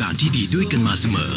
การณ์ที่ดีด้วยกันมาเสมอ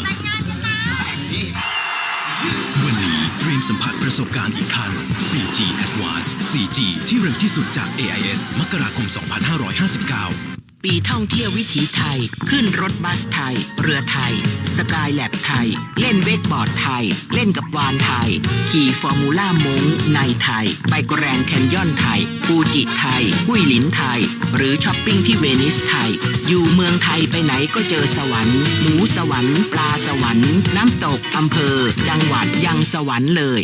วันนี้เตรียมสัมผัสประสบการณ์อีกคัน 4G Advance 4G ที่เร็วที่สุดจาก AIS มกราคม 2559 ปีท่องเที่ยววิถีไทย ขึ้นรถบัสไทย เรือไทย สกายแลบไทย เล่นเวกบอร์ดไทย เล่นกับวานไทย ขี่ฟอร์มูล่ามงในไทย ไปแกรนแคนยอนไทยฟูจิไทยกุ้ยหลินไทย หรือช้อปปิ้งที่เวนิสไทย อยู่เมืองไทยไปไหนก็เจอสวรรค์ หมูสวรรค์ ปลาสวรรค์ น้ำตกอำเภอ จังหวัดยังสวรรค์เลย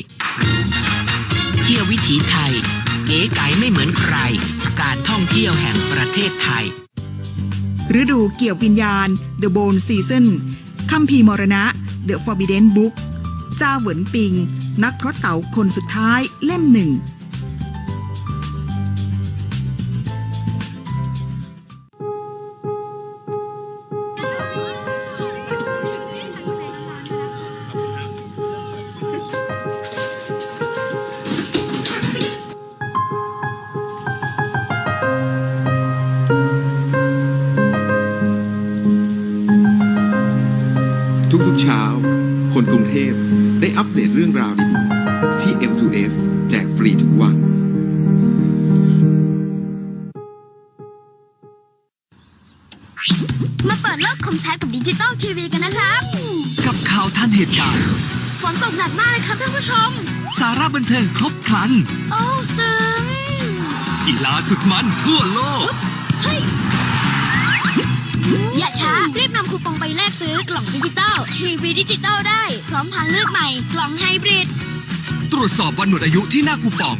เที่ยววิถีไทยเก๋ไก๋ไม่เหมือนใคร การท่องเที่ยวแห่งประเทศไทย ฤดูเกี่ยววิญญาณ The Bone Season คัมภีร์มรณะ The Forbidden Book จ้าเหวินปิง นักพรตเต่าคนสุดท้ายเล่มหนึ่ง คนกรุงเทพได้อัปเดตเรื่องราวดีๆ ที่ M2F แจกฟรีทุกวัน มาเปิดโลกคมชัดกับดิจิตอลทีวีกันนะครับ กับข่าวทันเหตุการณ์ ฝนตกหนักมากเลยครับท่านผู้ชม สาระบันเทิงครบครัน โอ้ซึ้งกีฬาสุดมันทั่วโลก เฮ้ย อย่าช้า รีบนำคูปองไปแลกซื้อกล่องดิจิตอลทีวีดิจิตอลได้ พร้อมทางเลือกใหม่ กล่องไฮบริด ตรวจสอบวันหมดอายุที่หน้าคูปอง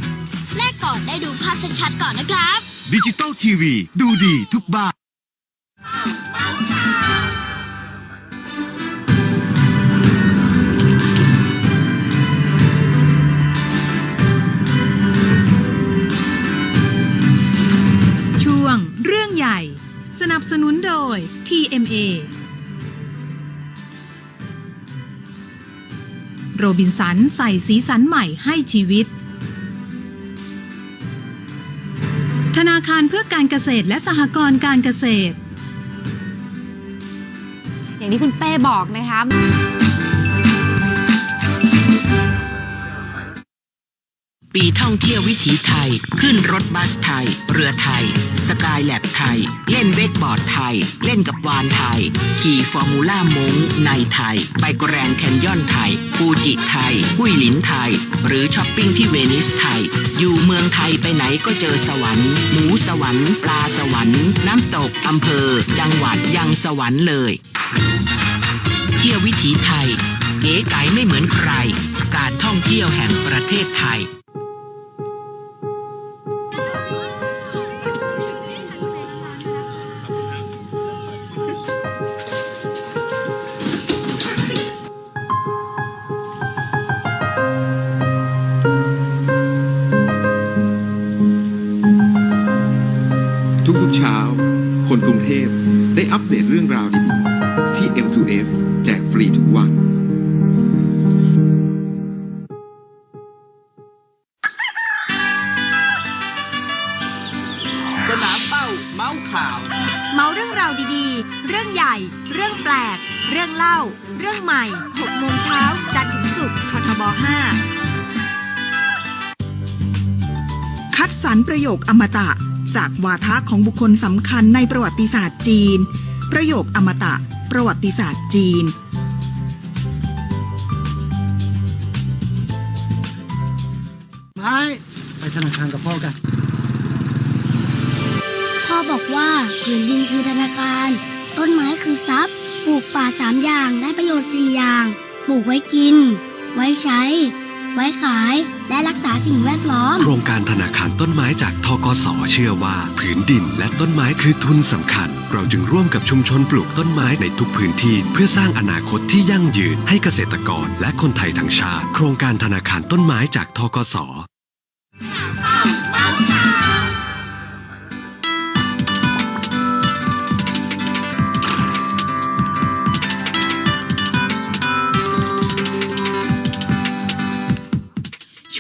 แลกก่อนได้ดูภาพชัดๆก่อนนะครับ ดิจิตอลทีวี ดูดีทุกบ้าน MA โรบินสันใส่สีสันใหม่ให้ชีวิต ธนาคารเพื่อการเกษตรและสหกรณ์การเกษตร อย่างที่คุณเป้บอกนะคะ ปีท่องเที่ยววิถีไทย ขึ้นรถบัสไทย เรือไทย สกายแลบไทย เล่นเวกบอร์ดไทย เล่นกับวานไทย ขี่ฟอร์มูล่ามงในไทย ไปแกรนแคนยอนไทย ฟูจิไทย กุ้ยหลินไทย หรือช้อปปิ้งที่เวนิสไทย อยู่เมืองไทยไปไหนก็เจอสวรรค์ หมูสวรรค์ ปลาสวรรค์ น้ำตกอำเภอ จังหวัดยังสวรรค์เลย เที่ยววิถีไทยเก๋ไก๋ไม่เหมือนใคร การท่องเที่ยวแห่งประเทศไทย กรุงเทพได้อัปเดตเรื่องราวดีๆ ที่ M2F แจกฟรีทุกวัน สนามเป้าเมาส์ข่าว เมาเรื่องราวดีๆ เรื่องใหญ่ เรื่องแปลก เรื่องเล่า เรื่องใหม่6โมงเช้า จันทร์ถึงศุกร์ททบคัดสรรประโยคอมตะ จากวาทะของบุคคลสำคัญในประวัติศาสตร์จีน ประโยคอมตะ ประวัติศาสตร์จีน ไม้ไปธนาคารกับพ่อกัน พ่อบอกว่าผืนดินคือธนาคาร ต้นไม้คือทรัพย์ ปลูกป่าสามอย่างได้ประโยชน์สี่อย่าง ปลูกไว้กิน ไว้ใช้ ไว้ขาย และรักษาสิ่งแวดล้อม โครงการธนาคารต้นไม้จากทกสเชื่อว่า ผืนดินและต้นไม้คือทุนสำคัญ เราจึงร่วมกับชุมชนปลูกต้นไม้ในทุกพื้นที่ เพื่อสร้างอนาคตที่ยั่งยืนให้เกษตรกรและคนไทยทั้งชาติ โครงการธนาคารต้นไม้จากทกส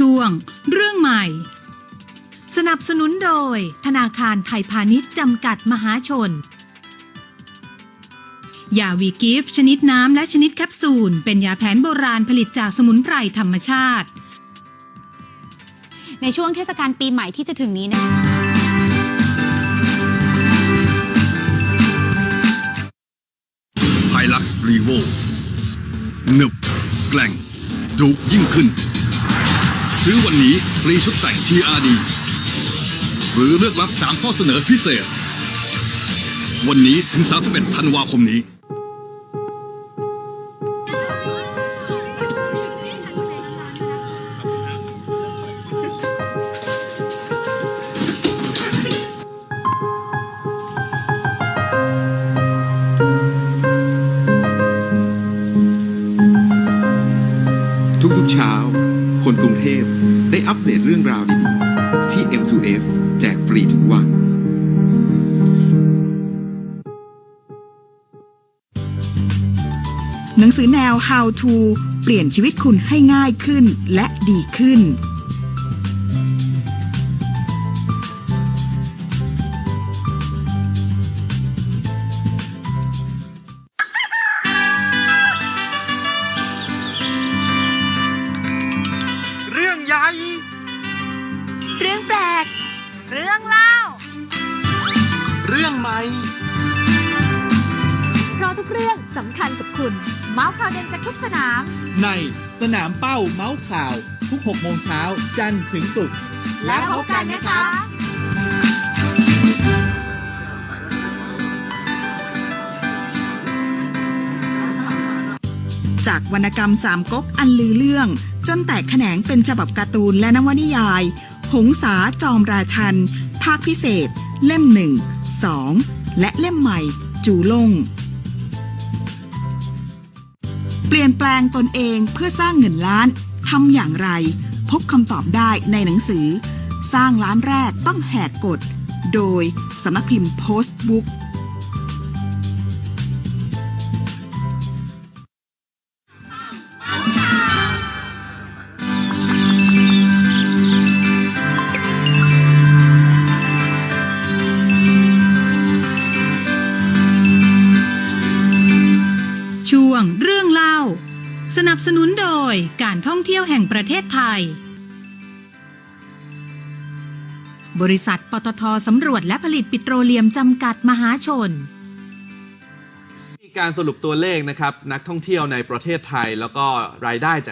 ช่วง เรื่องใหม่ สนับสนุนโดย ธนาคารไทยพาณิชย์จำกัดมหาชน ยาวีกิฟต์ชนิดน้ำและชนิดแคปซูล เป็นยาแผนโบราณผลิตจากสมุนไพรธรรมชาติ ในช่วงเทศกาลปีใหม่ที่จะถึงนี้นะคะไฮลักซ์รีโวหนึบแกล่งดุยิ่งขึ้น ซื้อวันนี้ฟรีชุดแต่ง TRD หรือเลือกรับ 3 ข้อเสนอพิเศษ วันนี้ถึง 31 ธันวาคมนี้ ทุกๆเช้า คนกรุงเทพได้อัปเดตเรื่องราวดีๆ ที่ M2F แจกฟรีทุกวัน หนังสือแนว How to เปลี่ยนชีวิตคุณให้ง่ายขึ้นและดีขึ้น เรื่องเล่า เรื่องใหม่ เพราะทุกเรื่องสำคัญกับคุณ เมาส์ข่าวเด่นจากทุกสนาม ในสนามเป้าเมาส์ข่าว ทุก 6 โมงเช้า จันทร์ถึงศุกร์แล้วพบกันนะคะจากวรรณกรรมสามก๊กอันลือเรื่อง จนแตกแขนงเป็นฉบับการ์ตูนและนวนิยาย หงสาจอมราชัน ภาคพิเศษ เล่มหนึ่งสองและเล่มใหม่ จูลง เปลี่ยนแปลงตนเองเพื่อสร้างเงินล้านทำอย่างไร พบคำตอบได้ในหนังสือ สร้างล้านแรกต้องแหกกฎ โดยสำนักพิมพ์โพสต์บุ๊ก การท่องเที่ยวแห่งประเทศไทย บริษัทปตทสำรวจและผลิตปิโตรเลียมจำกัดมหาชน มีการสรุปตัวเลขนะครับนักท่องเที่ยวในประเทศไทยแล้วก็รายได้จาก